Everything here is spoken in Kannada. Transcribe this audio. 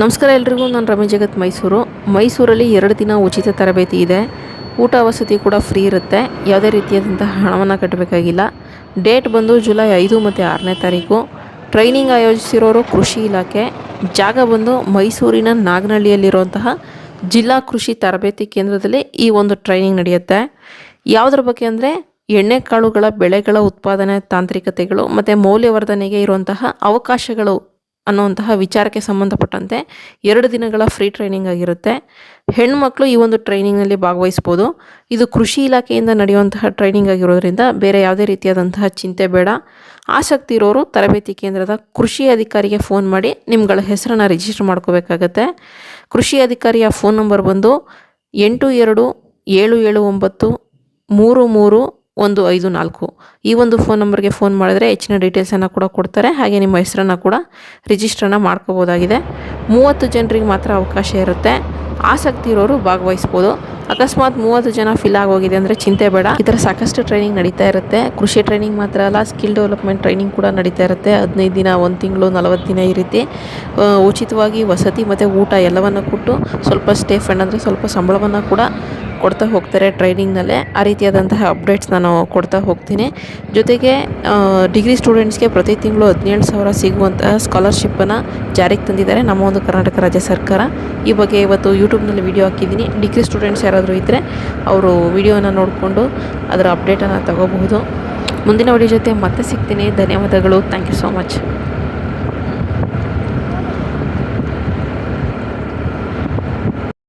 ನಮಸ್ಕಾರ ಎಲ್ರಿಗೂ, ನಾನು ರಮೇಶ್ ಜಗತ್ ಮೈಸೂರು. ಮೈಸೂರಲ್ಲಿ ಎರಡು ದಿನ ಉಚಿತ ತರಬೇತಿ ಇದೆ. ಊಟ ವಸತಿ ಕೂಡ ಫ್ರೀ ಇರುತ್ತೆ. ಯಾವುದೇ ರೀತಿಯಾದಂತಹ ಹಣವನ್ನು ಕಟ್ಟಬೇಕಾಗಿಲ್ಲ ಡೇಟ್ ಬಂದು ಜುಲೈ ಐದು ಮತ್ತು ಆರನೇ ತಾರೀಕು. ಟ್ರೈನಿಂಗ್ ಆಯೋಜಿಸಿರೋರು ಕೃಷಿ ಇಲಾಖೆ. ಜಾಗ ಬಂದು ಮೈಸೂರಿನ ನಾಗನಹಳ್ಳಿಯಲ್ಲಿರುವಂತಹ ಜಿಲ್ಲಾ ಕೃಷಿ ತರಬೇತಿ ಕೇಂದ್ರದಲ್ಲಿ ಈ ಒಂದು ಟ್ರೈನಿಂಗ್ ನಡೆಯುತ್ತೆ. ಯಾವುದ್ರ ಬಗ್ಗೆ ಅಂದರೆ ಎಣ್ಣೆಕಾಳುಗಳ ಬೆಳೆಗಳ ಉತ್ಪಾದನೆ ತಾಂತ್ರಿಕತೆಗಳು ಮತ್ತು ಮೌಲ್ಯವರ್ಧನೆಗೆ ಇರುವಂತಹ ಅವಕಾಶಗಳು ಅನ್ನುವಂತಹ ವಿಚಾರಕ್ಕೆ ಸಂಬಂಧಪಟ್ಟಂತೆ ಎರಡು ದಿನಗಳ ಫ್ರೀ ಟ್ರೈನಿಂಗ್ ಆಗಿರುತ್ತೆ. ಹೆಣ್ಮಕ್ಳು ಈ ಒಂದು ಟ್ರೈನಿಂಗ್ನಲ್ಲಿ ಭಾಗವಹಿಸ್ಬೋದು. ಇದು ಕೃಷಿ ಇಲಾಖೆಯಿಂದ ನಡೆಯುವಂತಹ ಟ್ರೈನಿಂಗ್ ಆಗಿರೋದ್ರಿಂದ ಬೇರೆ ಯಾವುದೇ ರೀತಿಯಾದಂತಹ ಚಿಂತೆ ಬೇಡ. ಆಸಕ್ತಿ ಇರೋರು ತರಬೇತಿ ಕೇಂದ್ರದ ಕೃಷಿ ಅಧಿಕಾರಿಗೆ ಫೋನ್ ಮಾಡಿ ನಿಮ್ಗಳ ಹೆಸರನ್ನು ರಿಜಿಸ್ಟರ್ ಮಾಡ್ಕೋಬೇಕಾಗತ್ತೆ. ಕೃಷಿ ಅಧಿಕಾರಿಯ ಫೋನ್ ನಂಬರ್ ಬಂದು ಎಂಟು ಎರಡು ಏಳು ಏಳು ಒಂಬತ್ತು ಮೂರು ಮೂರು ಒಂದು ಐದು ನಾಲ್ಕು. ಈ ಒಂದು ಫೋನ್ ನಂಬರ್ಗೆ ಫೋನ್ ಮಾಡಿದ್ರೆ ಹೆಚ್ಚಿನ ಡೀಟೇಲ್ಸನ್ನು ಕೂಡ ಕೊಡ್ತಾರೆ. ಹಾಗೆ ನಿಮ್ಮ ಹೆಸರನ್ನು ಕೂಡ ರಿಜಿಸ್ಟ್ರನ್ನ ಮಾಡ್ಕೋಬೋದಾಗಿದೆ. ಮೂವತ್ತು ಜನರಿಗೆ ಮಾತ್ರ ಅವಕಾಶ ಇರುತ್ತೆ. ಆಸಕ್ತಿ ಇರೋರು ಭಾಗವಹಿಸ್ಬೋದು. ಅಕಸ್ಮಾತ್ ಮೂವತ್ತು ಜನ ಫಿಲ್ ಆಗೋಗಿದೆ ಅಂದರೆ ಚಿಂತೆ ಬೇಡ. ಈ ಥರ ಸಾಕಷ್ಟು ಟ್ರೈನಿಂಗ್ ನಡೀತಾ ಇರುತ್ತೆ. ಕೃಷಿ ಟ್ರೈನಿಂಗ್ ಮಾತ್ರ ಅಲ್ಲ ಸ್ಕಿಲ್ ಡೆವಲಪ್ಮೆಂಟ್ ಟ್ರೈನಿಂಗ್ ಕೂಡ ನಡೀತಾ ಇರುತ್ತೆ. ಹದಿನೈದು ದಿನ, ಒಂದು ತಿಂಗಳು, ನಲವತ್ತು ದಿನ ಈ ರೀತಿ. ಉಚಿತವಾಗಿ ವಸತಿ ಮತ್ತು ಊಟ ಎಲ್ಲವನ್ನು ಕೊಟ್ಟು ಸ್ವಲ್ಪ ಸ್ಟೇ ಫಂಡ್ ಅಂದರೆ ಸ್ವಲ್ಪ ಸಂಬಳವನ್ನು ಕೂಡ ಕೊಡ್ತಾ ಹೋಗ್ತಾರೆ ಟ್ರೈನಿಂಗ್ನಲ್ಲೇ. ಆ ರೀತಿಯಾದಂತಹ ಅಪ್ಡೇಟ್ಸ್ ನಾನು ಕೊಡ್ತಾ ಹೋಗ್ತೀನಿ. ಜೊತೆಗೆ ಡಿಗ್ರಿ ಸ್ಟೂಡೆಂಟ್ಸ್ಗೆ ಪ್ರತಿ ತಿಂಗಳು ಹದಿನೇಳು ಸಾವಿರ ಸಿಗುವಂತಹ ಸ್ಕಾಲರ್ಶಿಪ್ಪನ್ನು ಜಾರಿಗೆ ತಂದಿದ್ದಾರೆ ನಮ್ಮ ಒಂದು ಕರ್ನಾಟಕ ರಾಜ್ಯ ಸರ್ಕಾರ. ಈ ಬಗ್ಗೆ ಇವತ್ತು ಯೂಟ್ಯೂಬ್ನಲ್ಲಿ ವಿಡಿಯೋ ಹಾಕಿದ್ದೀನಿ. ಡಿಗ್ರಿ ಸ್ಟೂಡೆಂಟ್ಸ್ ಯಾರಾದರೂ ಇದ್ದರೆ ಅವರು ವಿಡಿಯೋನ ನೋಡಿಕೊಂಡು ಅದರ ಅಪ್ಡೇಟನ್ನು ತಗೋಬಹುದು. ಮುಂದಿನ ವಿಡಿಯೋ ಜೊತೆ ಮತ್ತೆ ಸಿಗ್ತೀನಿ. ಧನ್ಯವಾದಗಳು. Thank you so much.